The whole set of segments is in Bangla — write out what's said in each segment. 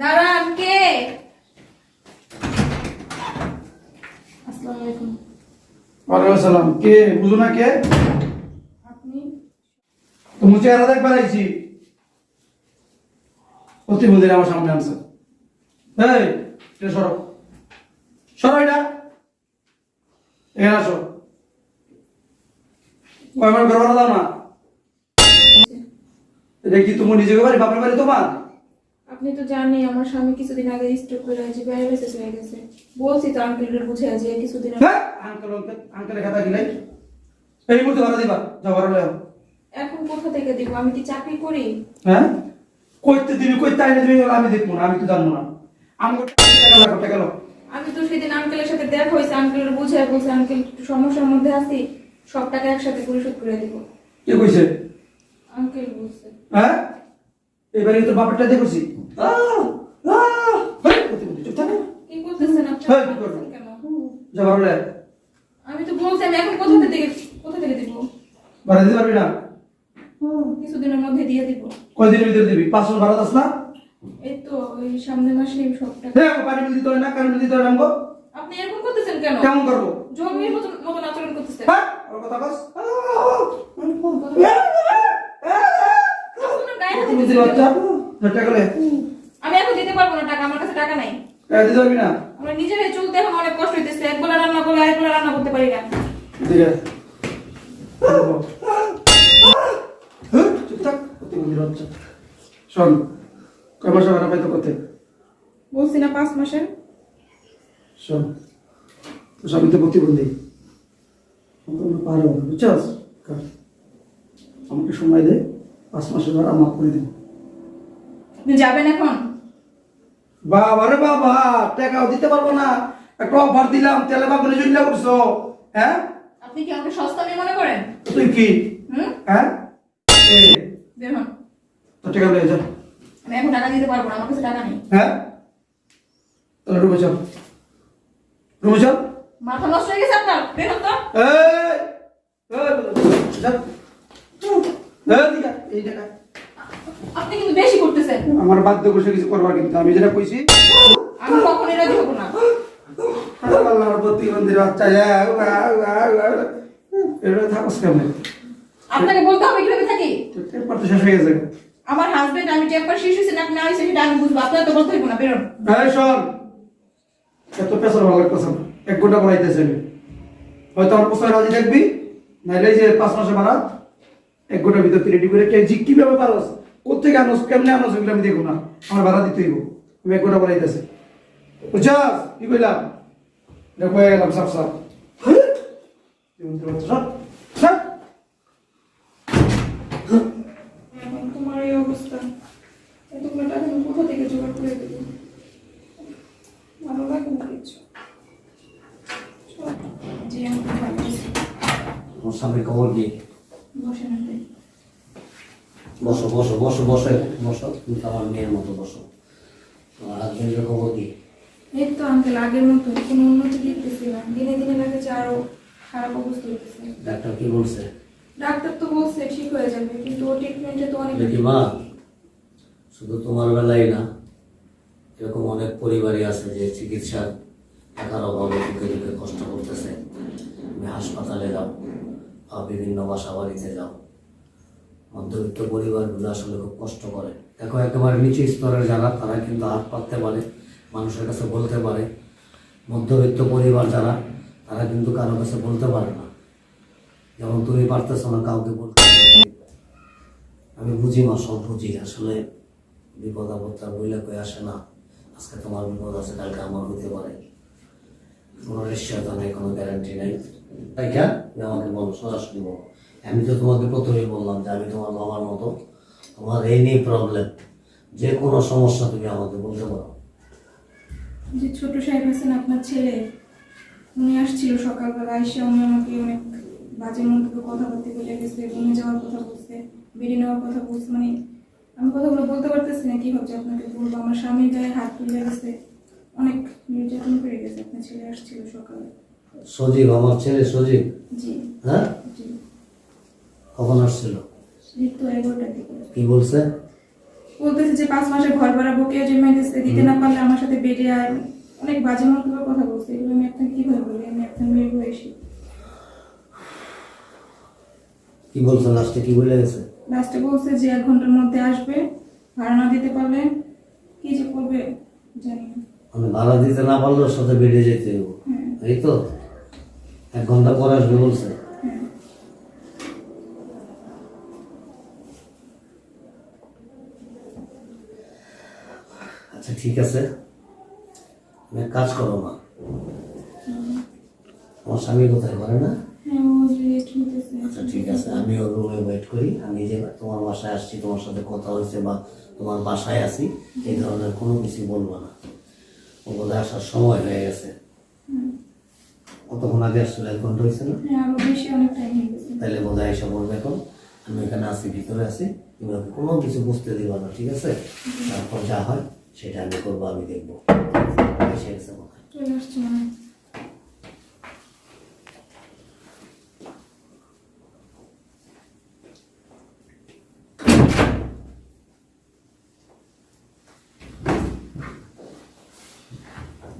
দাঁড়ান কে? আসসালামু আলাইকুম। ওয়ালাইকুম আসসালাম। কে? বুঝো না কে? আপনি? তুমি চেহারা দেখবার আইছি। প্রতিবন্ধী আমার সামনে আনছে। এই এটা সরো। সরো এটা। এখানে আসো। কয়বার ঘর দাও না? এটা কি তুমি নিজেকে বাড়ি বাপের বাড়ি তোমার? আপনি তো জানেন আমার স্বামী কিছুদিন আগে স্ট্রোক করে আছে প্যারালাইসিস হয়ে গেছে। বলছি তো আঙ্কেলের বুঝে আছে কিছুদিন আগে- আঙ্কেল আঙ্কেল আঙ্কেলের খাতা গিলাই এই মুহূর্তে ভাড়া দিবা যাও ভাড়া লও এখন কোথা থেকে দিব? আমি কি চাকরি করি? হ্যাঁ? কইতে দিবি কইতে আইনে দিবি আমি দেখব না আমি তো জানব না। আমি টাকা লাগো আমি তো সেদিন আঙ্কেলের সাথে দেখা হয়েছে আঙ্কেলের বুঝে বলছে আঙ্কেল একটু সমস্যার মধ্যে আছি সব টাকা একসাথে পরিশোধ করে দিব। কে কইছে? আঙ্কেল বলছে। হ্যাঁ? এবারে তো বাপেরটা দেখছি হ্যাঁ, আমি তো বলছি আমি এখন কোথা থেকে কোথা থেকে দিব? ভাড়া দিতে পারবি না? কিছুদিনের মধ্যে দিয়ে দিব। কয়দিনের ভিতরে দিবি? পাঁচশো ভাড়া দাস না? এই তো ওই সামনের মাসে সব টাকা। হ্যাঁ পানি বিল দিতে হয় না কারেন্ট বিল দিতে হয় না আমগো? আপনি এরকম করতেছেন কেন? কেমন করব? জমির মতন আচরণ করতেছেন। হ্যাঁ ওর কথা বস তুমি দিতে বাচ্চা কেন? টাকা লে আমি এখন দিতে পারব না টাকা আমার কাছে টাকা নাই। টাকা দিতে পারবি না? আমরা নিজেরাই চলতে এখন অনেক কষ্ট হইতেছে। এক বেলা রান্না করলে আরেক বেলা রান্না করতে পারি না। ঠিক আছে হ্যাঁ, শোন কয় মাসে ভাড়া পাইতো কোথায় বলছি না পাঁচ মাসের শোন তো স্বামী তো প্রতিবন্ধী। সম্পূর্ণ পারো বুঝছস? আমাকে সময় দে। পাঁচ মাসের ভাড়া মাফ করে দেবো। আপনি যাবেন এখন? বাবা রে বাবা টাকাও দিতে পারব না। একটা অফার দিলাম তেলে বাগুনে জুল্লা করছ। হ্যাঁ? আপনি কি আমাকে সস্তা মেয়ে মনে করেন? তুই কি? হুম? হ্যাঁ? তো টাকা লয়ে যা। আমি এখন টাকা দিতে পারব না আমার কাছে টাকা নেই। হ্যাঁ? তাহলে রুমে চল। রুমে চল। মাথা নষ্ট হয়ে গেছে আপনার হন তো। এই, এই, যা। এই দিকা, এই। আপনি কিন্তু বেশি করতেছেন। আমার বাধ্য করছে কিছু করবার কিন্তু আমি যেটা কইছি। আমি রাজি হব না। আল্লাহর বাচ্চা। এটা থাকস কেমন? আপনাকে বলতে হবে কীভাবে থাকি? টেম্পার তো শেষ হয়ে গেছে। আমার হাজবেন্ড আমি টেম্পার শেষ হয়েছে না আপনি আইসে সেটা আমি বুঝব। আপনার তো বলতে হইব না বেরোন। এই শোন এত পেছর ভালো লাগতেছে না। এক ঘণ্টা পড়াইতেছে। হয়তো আমার প্রশ্ন রাজি নাইলে এই যে পাঁচ মাসে ভাড়া এক ঘণ্টার ভিতর রেডি করে কে জি কীভাবে পারস কোথেকে আনোস? কেমনে আনোস? ওগুলো আমি দেখব না। আমার ভাড়া দিতে হইব। আমি এক ঘণ্টা পড়াইতেছে বুঝছাস কি কইলাম? দেখো হয়ে গেলাম সাপ সাপ সব সব এখন তোমার এই অবস্থা। টাকা কোথা থেকে জোগাড় করে দেবো ভালো লাগে না কিছু? চল, জি আমি তো ভালো আছি। আমার স্বামীর খবর কি? বসে না তাই। বসো বসো বসো বসো বসো তুমি তো আমার মেয়ের মতো বসো। তোমার হাজবেন্ডের খবর কি? এই তো আঙ্কেল আগের মতো কোনো উন্নতি দেখতেছি না। দিনে দিনে লাগেছে আরও খারাপ অবস্থা হইতেছে। ডাক্তার কি বলছে? ডাক্তার তো বলছে ঠিক হয়ে যাবে কিন্তু ও ট্রিটমেন্টে তো অনেক দেখি মা? শুধু তোমার বেলায় না এরকম অনেক পরিবারই আছে যে টাকার অভাবে দুঃখে দুঃখে কষ্ট করতেছে। তুমি হাসপাতালে যাও বা বিভিন্ন বাসা বাড়িতে যাও। মধ্যবিত্ত পরিবারগুলো আসলে খুব কষ্ট করে। দেখো, একেবারে নিচু স্তরের যারা, তারা কিন্তু হাত পাততে পারে, মানুষের কাছে বলতে পারে। মধ্যবিত্ত পরিবার যারা, তারা কিন্তু কারও কাছে বলতে পারে না। যেমন তুমি পারতেছো না কাউকে বলতে। আমি বুঝি মা সব বুঝি। আসলে বিপদ আপদটা বইলে কই আসে না। আজকে তোমার বিপদ আছে, কালকে আমার হতে পারে। কোনো নিশ্চয়তা নেই, কোনো গ্যারান্টি নেই। তাই তুমি আমাকে বলো, সরাসরি বলো। আমি তো তোমাকে প্রথমেই বললাম যে আমি তোমার বাবার মতো তোমার এই নিয়ে প্রবলেম যে কোনো সমস্যা তুমি আমাকে বলতে পারো। যে ছোট সাহেব আছেন আপনার ছেলে উনি আসছিল সকালবেলা এসে উনি আমাকে অনেক বাজে মন্তব্য কথাবার্তা বলে গেছে রুমে যাওয়ার কথা বলছে বেরিয়ে নেওয়ার কথা বলছে মানে আমি কথাগুলো বলতে পারতেছি না কি ভাবছি আপনাকে বলব? আমার স্বামীর গায়ে হাত তুলে গেছে অনেক নির্যাতন করে গেছে আপনার ছেলে আসছিল সকালে। সজীব আমার ছেলে সজীব? জি। হ্যাঁ? জি। কখন আসছিল? কি বলছে? বলতেছে যে পাঁচ মাসে ঘর ভাড়া বকেয়া জমাইতেছে দিতে না পারলে আমার সাথে বেডে আয়। অনেক বাজে মন্তব্য কথা বলছে। এগুলো আমি আপনাকে কীভাবে বলি? আমি আপনার মেয়ের বয়সী। কি বলছো? লাস্টে কি বলে গেছে? লাস্টে বলছে যে এক ঘণ্টার মধ্যে আসবে ভাড়া না দিতে পারলে কি যে করবে জানি না। মানে ভাড়া দিতে না পারলে ওর সাথে বেড়ে যেতে হবে হ্যাঁ। এই তো? এক ঘণ্টা পরে আসবে বলছে হ্যাঁ আচ্ছা ঠিক আছে? কাজ করো মা। আমার স্বামী কোথায়? করে না? হ্যাঁ আচ্ছা ঠিক আছে। আমি ওর রুমে ওয়েট করি। আমি যে তোমার বাসায় আসছি তোমার সাথে কথা হয়েছে বা তোমার বাসায় আছি এই ধরনের কোনো কিছু বলব না। ও বলে আসার সময় হয়ে গেছে। কতক্ষণ আগে আসছিল এক ঘণ্টা হয়েছে না? হ্যাঁ আরও বেশি অনেক টাইম হয়ে গেছে। তাইলে বোধ হয় এসে বলবে এখন আমি এখানে আছি ভিতরে আছি। তুমি কোনো কিছু বুঝতে দিবা না ঠিক আছে? তারপর যা হয় সেটা আমি করব আমি দেখব। এসে গেছে চলে আসছে মনে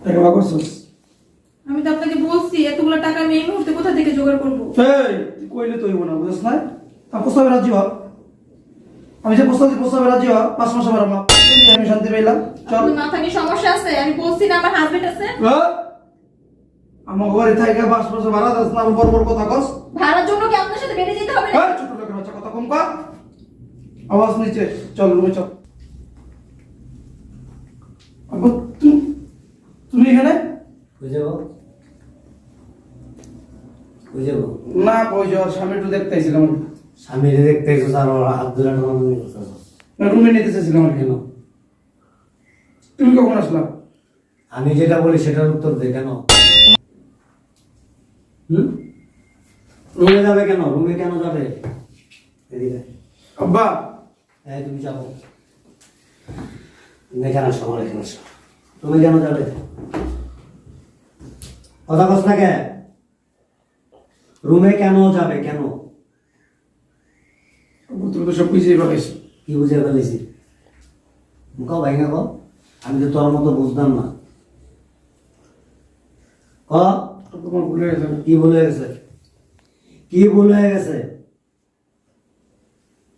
টাকা বার আমি তো আপনাকে বলছি এতগুলো টাকা আমি এই মুহূর্তে কোথা থেকে জোগাড় করব? এই তুই কইলে তো হইব না বুঝছ না আমি প্রস্তাবে রাজি হ। আমি যে প্রস্তাব প্রস্তাবে রাজি হ পাঁচ মাসে বাড়াম আমি শান্তি পেলাম চল। আপনার মাথা কি সমস্যা আছে আমি বলছি না আমার হাজবেন্ড আছে। হ্যাঁ? আমার ঘরে থাকে পাঁচ মাসে ভাড়া দাস না বড় বড় কথা কস। ভাড়ার জন্য কি আপনার সাথে বেড়ে যেতে হবে? না হ্যাঁ ছোট লোকের বাচ্চা কথা কম কর। আওয়াজ নিচে। চল রুমে চল। তুমি তুমি এখানে? কই যাব না কই যাওয়ার স্বামী একটু দেখতে আইছিলাম। স্বামীর দেখতে এসেছ আর হাত ধরে না রুমে নিতে চাইছিলাম আর কেন? তুমি কখন আসলা? আমি যেটা বলি সেটার উত্তর দে কেন? হুম? রুমে যাবে কেন? রুমে কেন যাবে? এদিকে আব্বা! এই তুমি যাব তুমি এখানে আসো আমার এখানে আসো। তুমি কেন যাবে? কথা কস না কে? রুমে কেন যাবে কেন? তুমি তো সব কি বুঝে ফেলেছি? কও ভাই না আমি তো তোর মতো বুঝতাম না। ক? তোমার ভুলে গেছে। কি বলে গেছে? কি বলে গেছে?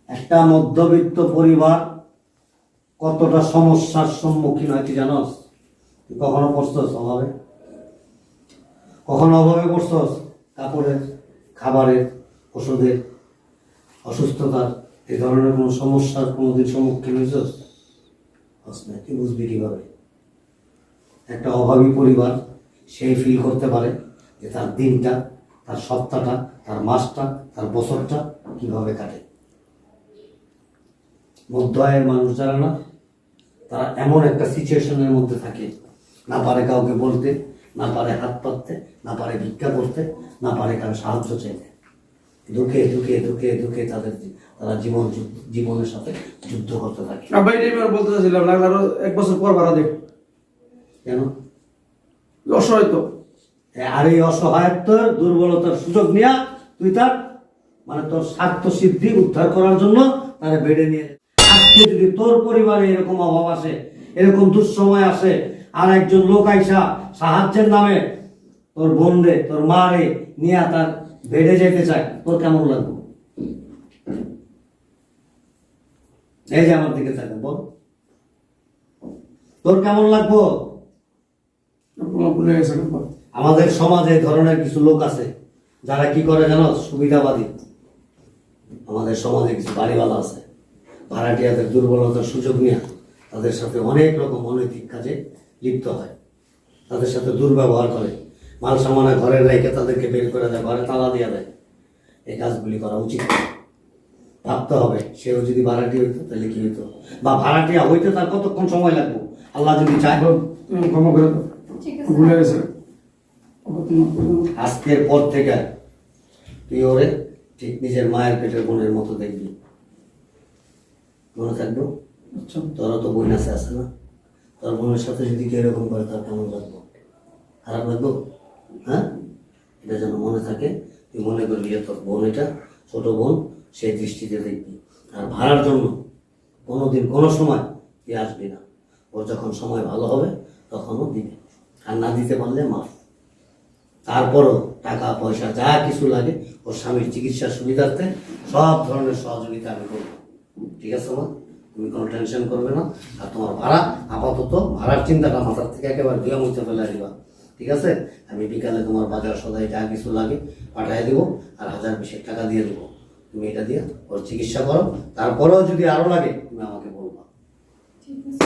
একটা মধ্যবিত্ত পরিবার কতটা সমস্যার সম্মুখীন হয় তুই জানস? তুই কখনো পড়ছস অভাবে? কখনো অভাবে পড়ছস? কাপড়ের খাবারের ওষুধের অসুস্থতার এ ধরনের কোনো সমস্যার কোনোদিন সম্মুখীন হয়েছস? হস না তুই কীভাবে একটা অভাবী পরিবার সেই ফিল করতে পারে যে তার দিনটা, তার সপ্তাহটা, তার মাসটা, তার বছরটা কীভাবে কাটে। মধ্য আয়ের মানুষ যারা না, তারা এমন একটা সিচুয়েশনের মধ্যে থাকে। না পারে কাউকে বলতে, না পারে হাত পাততে, না পারে ভিক্ষা করতে, না পারে কারও সাহায্য চাইতে। দুঃখে দুঃখে দুঃখে দুঃখে তাদের তারা জীবন জীবনের সাথে যুদ্ধ করতে থাকে। আব্বা এটাই আমি বলতে চাইছিলাম লাগলে আরও এক বছর পর ভাড়া দেখ কেন? অসহায় তো। আর এই অসহায়ত্বের দুর্বলতার সুযোগ নিয়ে তুই তার মানে তোর স্বার্থ সিদ্ধি উদ্ধার করার জন্য তারা বেড়ে নিয়ে আজকে যদি তোর পরিবারে এরকম অভাব আসে এরকম দুঃসময় আসে আর একজন লোক আইসা সাহায্যের নামে তোর বোন রে তোর মা রে নিয়ে তার বেড়ে যেতে চায়, তোর কেমন লাগবে? এই যে আমার দিকে থাকে বল। তোর কেমন লাগবো? আমাদের সমাজে ধরনের কিছু লোক আছে, যারা কি করে জানো? সুবিধাবাদী। আমাদের সমাজে কিছু বাড়িওয়ালা আছে, ভাড়াটিয়াদের দুর্বলতার সুযোগ নিয়ে তাদের সাথে অনেক রকম অনৈতিক কাজে লিপ্ত হয়। তাদের সাথে দুর্ব্যবহার করে। মাল সামানা ঘরে রেখে তাদেরকে বের করে দেয় ঘরে তালা দিয়ে দেয়। এই কাজগুলি করা উচিত। ভাবতে হবে সেও যদি ভাড়াটি হইতো তাহলে কি হইতো? বা ভাড়াটিয়া হইতে তার কতক্ষণ সময় লাগবে? আল্লাহ যদি চায়। ক্ষমা করে ভুলে গেছে। দাও। আজকের পর থেকে তুই ওরে ঠিক নিজের মায়ের পেটের বোনের মতো দেখবি। মনে থাকব? আচ্ছা। তোরা তো বোন আছে আছে না? তোর বোনের সাথে যদি কেউ এরকম করে তার কেমন লাগবো? খারাপ লাগবো? হ্যাঁ? এটা যেন মনে থাকে, তুই মনে করবি যে তোর বোন এটা, ছোট বোন সেই দৃষ্টিতে দেখবি। আর ভাড়ার জন্য কোনোদিন, কোনো সময় তুই আসবি না। ওর যখন সময় ভালো হবে, তখনও দিবে। আর না দিতে পারলে মাফ। তারপরও টাকা, পয়সা, যা কিছু লাগে, ওর স্বামীর চিকিৎসার সুবিধার্থে সব ধরনের সহযোগিতা আমি করব। ঠিক আছে, মা? তুমি কোনো টেনশন করবে না। আর তোমার ভাড়া, আপাতত ভাড়ার চিন্তাটা মাথার থেকে একেবারে দুয়া মুছে ফেলে দিবা। ঠিক আছে? আমি বিকালে তোমার বাজার সদায় যা কিছু লাগে পাঠিয়ে দেবো আর হাজার বিশেক টাকা দিয়ে দেবো। তুমি এটা দিয়ে ওর চিকিৎসা করো। তারপরেও যদি আরও লাগে তুমি আমাকে বলবা। ঠিক আছে।